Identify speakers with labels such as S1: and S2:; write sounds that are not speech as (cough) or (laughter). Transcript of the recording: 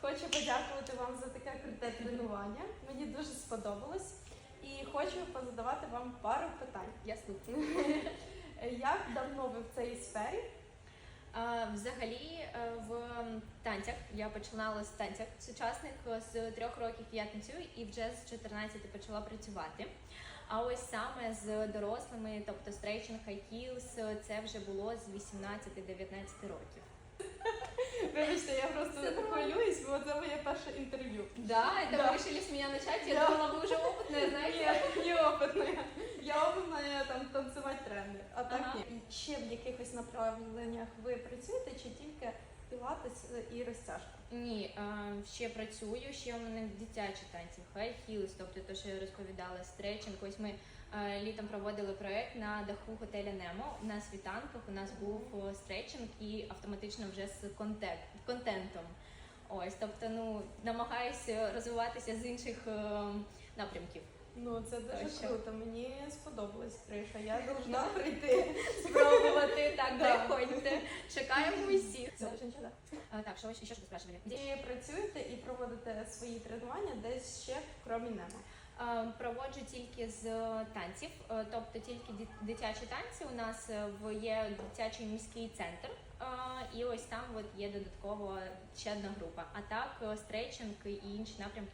S1: хочу подякувати вам за таке круте тренування. Мені дуже сподобалось. І хочу позадавати вам пару питань.
S2: Я слухаю. (laughs)
S1: Як давно ви в цій сфері?
S2: А, Взагалі е, в танцях я починала з танцях сучасних е, з трьох років я танцюю і вже з 14 почала працювати. А ось саме з дорослими, тобто стрейчинг, heels, це вже було з 18-19 років. (laughs)
S1: Вибачте, я. хвилююсь, бо це моє перше інтерв'ю.
S2: Да, это
S1: Да.
S2: вы решили с меня начать? Я
S1: Да.
S2: думала, вы уже опытная, знаете.
S1: Ні, не опитна. Я опитна там танцювати тренер, а так
S2: Ага.
S1: ні. І ще в якихось направленнях ви працюєте чи тільки пілатес і розтяжка?
S2: Ні, е, ще працюю, ще у мене дитячі танці, high heels, тобто те, що я розповідала, стретчинг. Ось ми е, літом проводили проект на даху готеля Немо. На світанках у нас був е, стретчинг і автоматично вже з контент, контентом. Ось, тобто, ну намагаюся розвиватися з інших е, напрямків.
S1: Ну це дуже
S2: Точно.
S1: круто. Мені сподобалось Криша. Я (laughs) должна прийти.
S2: Спробувати так, приходьте. Чекаємо усіх. Так, що ви ще спрашивали?
S1: Ви працюєте і проводите свої тренування десь ще крім немо.
S2: Е, Проводжу тільки з танців, е, тобто тільки дитячі танці. У нас е, є дитячий міський центр, е, і ось там от є додатково ще одна група. А так е, стрейчинг і інші напрямки